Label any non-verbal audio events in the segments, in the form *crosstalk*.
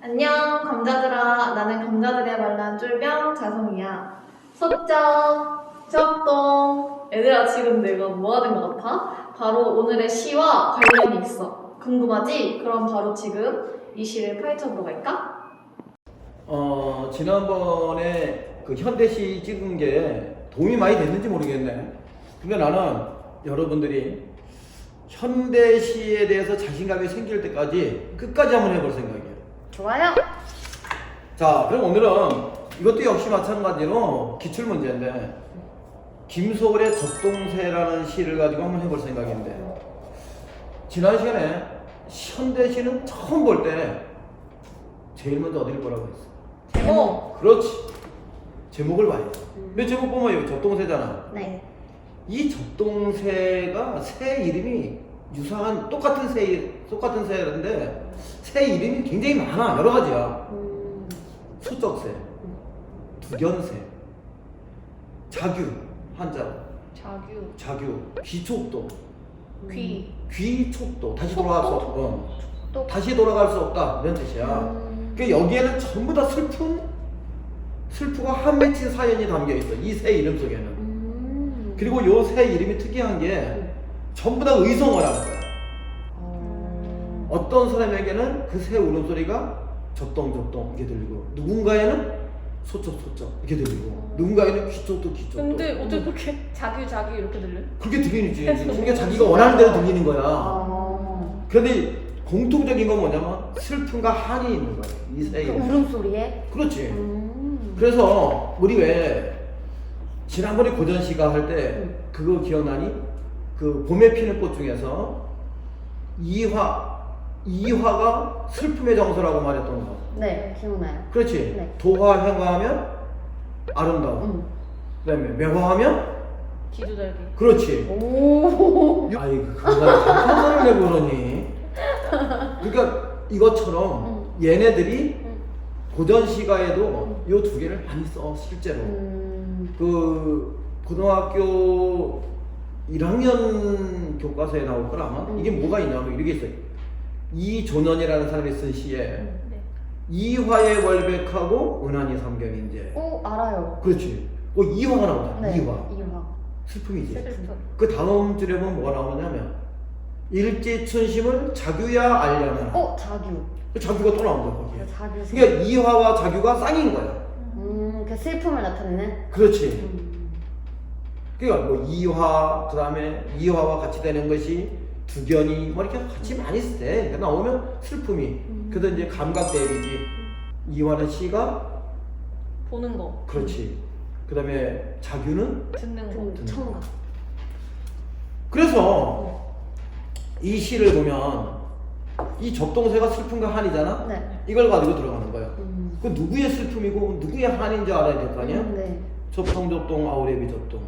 안녕 감자들아 나는 감자들의 말란 쫄병 자성이야 소쩍 적동 얘들아 지금 내가 뭐 하는 것 같아? 바로 오늘의 시와 관련이 있어 궁금하지? 그럼 바로 지금 이 시를 파헤쳐보러 갈까? 어, 지난번에 그 현대시 찍은 게 도움이 많이 됐는지 모르겠네. 근데 나는 여러분들이 현대시에 대해서 자신감이 생길 때까지 끝까지 한번 해볼 생각이에요. 좋아요. 자, 그럼 오늘은 이것도 역시 마찬가지로 기출 문제인데 김소월의 적동세라는 시를 가지고 한번 해볼 생각인데 지난 시간에 현대시는 처음 볼 때 제일 먼저 어디를 보라고 했어? 제목 그렇지. 제목을 봐야 돼. 근데 제목 보면 여기 적동세잖아. 네. 이 적동새가 새 이름이 유사한 똑같은 새 똑같은 새인데 새 이름이 굉장히 많아 여러 가지야. 음, 수적새, 두견새, 자규 한자 자규. 자규 귀촉도. 귀. 귀촉도. 다시 촉도? 돌아갈 수 없다 어. 또 다시 돌아갈 수 없다. 이런 뜻이야. 음, 그 여기에는 전부 다 슬픈 슬프가 한 맺힌 사연이 담겨 있어 이 새 이름 속에는 음. 그리고 요 새 이름이 특이한 게 전부 다 의성어라는 거야. 어, 어떤 사람에게는 그 새 울음소리가 적동적동 이렇게 들리고 누군가에는 소쩍소쩍 이렇게 들리고 누군가에는 귀쪽도 귀쪽도 근데 어떻게 그렇게 자규 자규 이렇게 들려? 그렇게 들리지 그게 *laughs* 자기가 원하는 대로 들리는 거야 어. 그런데 공통적인 건 뭐냐면 슬픔과 한이 있는 거야 이새 그 이름 울음소리에. 그렇지 음. 그래서 우리 왜 지난번에 고전 시가 할때 그거 기억나니? 그 봄에 피는 꽃 중에서 이화 이화가 슬픔의 정서라고 말했던 거. 네, 기억나요. 그렇지. 네. 도화 행화하면 아름다움. 음. 그다음에 매화하면 기두달기 그렇지. 오. 아이 그거를 단판을 내보더니. 그러니까 이것처럼 얘네들이 음. 고전 시가에도 요두 개를 많이 써 실제로. 음. 그 고등학교 1학년 교과서에 나올 걸 아마 음. 이게 뭐가 있냐면 이렇게 있어요. 이조년이라는 사람이 쓴 시에 네. 이화의 월백하고 은하니 삼경인제. 오, 알아요. 그렇지. 그 이화가 나오잖아. 네. 이화. 이화. 슬픔이지. 슬픔 그 다음 줄에 보면 뭐가 나오냐면 일지춘심을 자규야 알려면. 어, 자규. 그 자규가 또 나온 거야 거기에. 그 자규. 그러니까 이화와 자규가 쌍인 거야. 음, 그 슬픔을 나타내는. 그렇지. 음. 그러니까 뭐 이화 그다음에 이화와 같이 되는 것이 두견이 뭐 이렇게 같이 많이 쓸때 그러니까 나오면 슬픔이 그래도 이제 감각 대비지 이화는 시가 보는 거 그렇지 그다음에 자규는 듣는 거그 청각. 그래서 이 시를 보면 이 접동세가 슬픔과 한이잖아 네. 이걸 가지고 들어가는 거야 음. 그 누구의 슬픔이고 누구의 한인지 알아야 될 거 아니야 음, 네. 접동 접동 아우레비 접동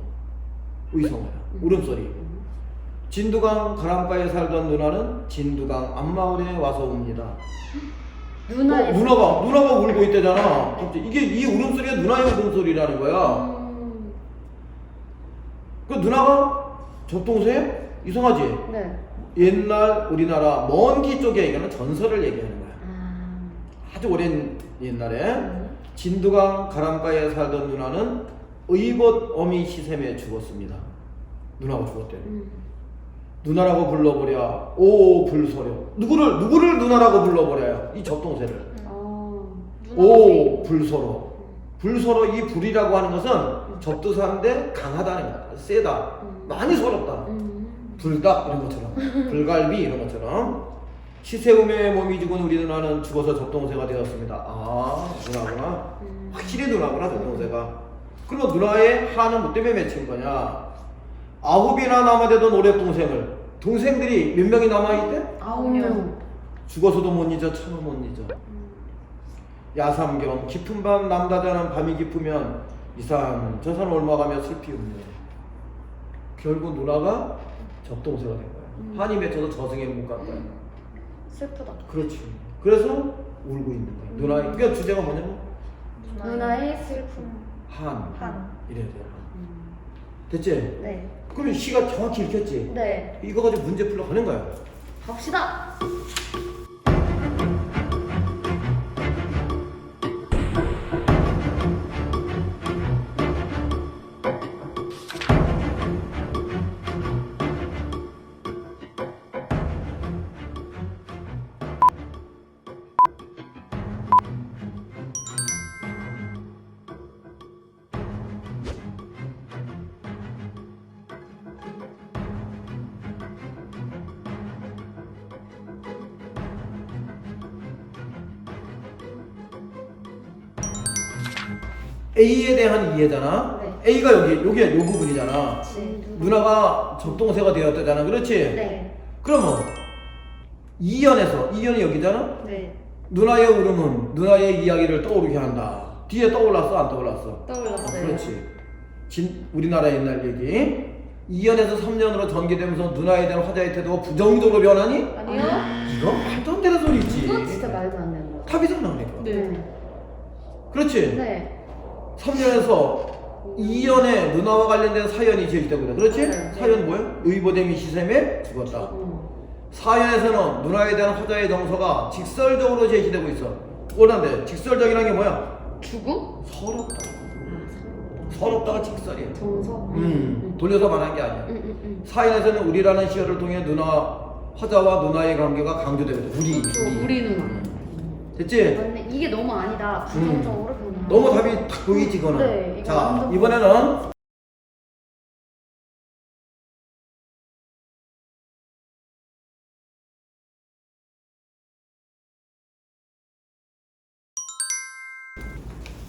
의성어야 울음소리 음. 진두강 가람가에 살던 누나는 진두강 앞마을에 와서 옵니다. 누나의 어, 누나가 누나가 울고 있대잖아. 이게 이 울음소리가 누나의 울음소리라는 거야. 음. 그 누나가 접동세 이상하지. 네. 옛날 우리나라 먼기 쪽에 얘기하는 전설을 얘기하는 거야. 아. 아주 오랜 옛날에 음. 진두강 가람가에 살던 누나는 의봇 어미 시샘에 죽었습니다. 누나가 죽었대. 음. 누나라고 불러보랴 오 불소려 누구를 누구를 누나라고 불러보랴 이 접동세를 어. 오 불소로 불소로 이 불이라고 하는 것은 접두사인데 강하다는 거야 세다 음. 많이 서럽다 음. 불닭 이런 것처럼. *laughs* 불갈비 이런 것처럼. 시세움에 몸이 죽은 우리 누나는 죽어서 접동세가 되었습니다. 아 누나구나. 음. 확실히 누나구나 접동세가. 그리고 누나의 한은 뭐 때문에 맺힌 거냐? 아홉이나 남아되던 오래 동생을. 동생들이 몇 명이 남아있대? 아홉 명. 죽어서도 못 잊어 참아 못 잊어. 야삼경 깊은 밤 남다자는 밤이 깊으면 이산 저산 올라가며 슬피 웃네. 결국 누나가 접동세가 된 거야 음. 한이 맺혀서 저승에 못 간 거야 슬프다. 그렇지 그래서 울고 있는 거야 누나의 그러니까 주제가 뭐냐면 누나의 슬픔. 한 한 이래야 돼. 음. 됐지? 네. 그러면 시가 정확히 읽혔지? 네. 이거 가지고 문제 풀러 가는 거야. 갑시다. A에 대한 이해잖아. 네. A가 여기 여기야 요 부분이잖아. 네. 누나가 적동세가 되었다잖아. 그렇지? 네. 그러면 이연에서 이연이 여기잖아. 네. 누나의 울음은 누나의 이야기를 떠오르게 한다. 뒤에 떠올랐어 안 떠올랐어? 떠올랐어요. 어, 그렇지. 진, 우리나라 옛날 얘기. 2년에서 3년으로 전개되면서 누나에 대한 화자의 태도가 부정적으로 변하니? 아니요? 이건 말도 안 되는 소리지. 이건 진짜 말도 안 되는 거. 탑이잖아 그러니까. 네. 그렇지? 네. 3년에서 2년에 누나와 관련된 사연이 제시되고 그래. 그렇지? 네. 사연 뭐야? 의보됨이 시샘에 죽었다. 음. 4년에서는 누나에 대한 화자의 정서가 직설적으로 제시되고 있어. 원한데 직설적이라는 게 뭐야? 죽음? 서럽다. 아, 서럽다가 직설이야. 정서. 음, 돌려서 말한 게 아니야. 음, 음, 음. 사연에서는 우리라는 시어를 통해 누나 화자와 누나의 관계가 강조되고 있어. 우리, 그렇죠. 우리. 누나. 됐지? 맞네. 이게 너무 아니다. 부정적으로. 음. 너무 답이 탁 보이지 그거는. 네, 이거 자 완전 이번에는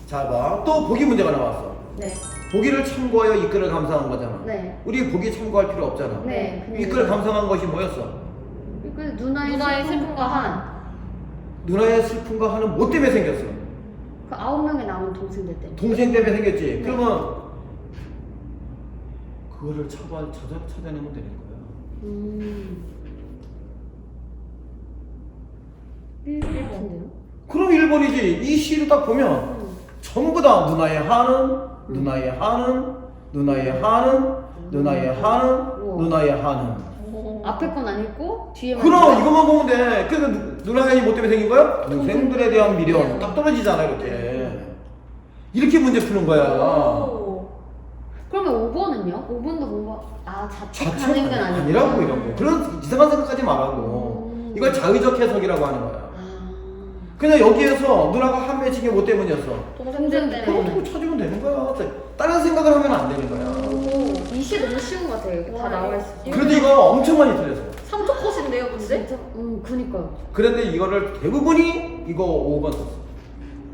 자 봐. 또 보기 문제가 나왔어. 네. 보기를 참고하여 이끌을 감상한 거잖아. 네. 우리 보기 참고할 필요 없잖아. 네. 그냥 이끌 감상한 것이 뭐였어? 그 누나의, 누나의 슬픔과 한. 누나의 슬픔과 하는 뭐 때문에 생겼어? 그 아홉 명의 남은 동생들 때문에. 동생 때문에 생겼지. 네. 그러면 그거를 찾아 찾아 찾아내면 되는 거야. 음. 1번 같은데요? 그럼 1번이지. 이 시를 딱 보면 음. 전부 다 누나의 하는, 누나의 하는, 누나의 하는, 누나의 하는, 우와. 누나의 하는. 오. 앞에 건 아니고 뒤에만. 그럼 있어요? 이것만 보면 돼. 그 누- 누나의 하이 뭐 때문에 생긴 거야? 동생들에 대한 미련. 미련. 딱 떨어지잖아 이렇게. 이렇게 문제 푸는 거야. 오. 그러면 5번은요? 5번도 뭔가 아 자책하는 자책 건 아니고. 아니라고 이런 거. 그런 이상한 생각하지 말라고. 음. 이걸 자의적 해석이라고 하는 거야. 아. 그냥 여기에서 누나가 한 맺힌 게뭐 때문이었어? 동생 네. 때문에. 어떻게 찾으면 되는 거야. 다른 생각을 하면 안 되는 거야. 오, 이시 너무 쉬운 것 같아요. 다 와, 나와 있어. 그래도 이거 엄청 많이 틀렸어. 3초 컷인데요, 근데? 진짜? 음, 그니까요. 그런데 이거를 대부분이 이거 5번 썼어.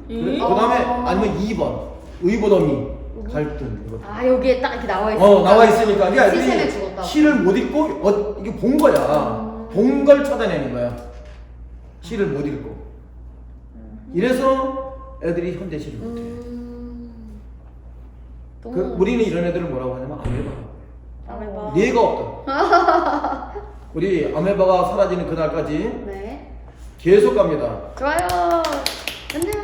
그 이? 다음에 아. 아니면 2번. 의보더미. 갈등. 이거. 아 여기에 딱 이렇게 나와 있어. 어, 나와 있으니까. 그러니까 시샘에 애들이 죽었다고. 시를 못 읽고, 어, 이게 본 거야. 음. 본걸 찾아내는 거야. 시를 못 읽고. 이래서 애들이 현대 시를 못해. 음. 그, 너무- 우리는 이런 애들을 뭐라고 하냐면 아메바. 아메바. 뇌가 없다. *laughs* 우리 아메바가 사라지는 그날까지 네. 계속 갑니다. 좋아요. 안녕.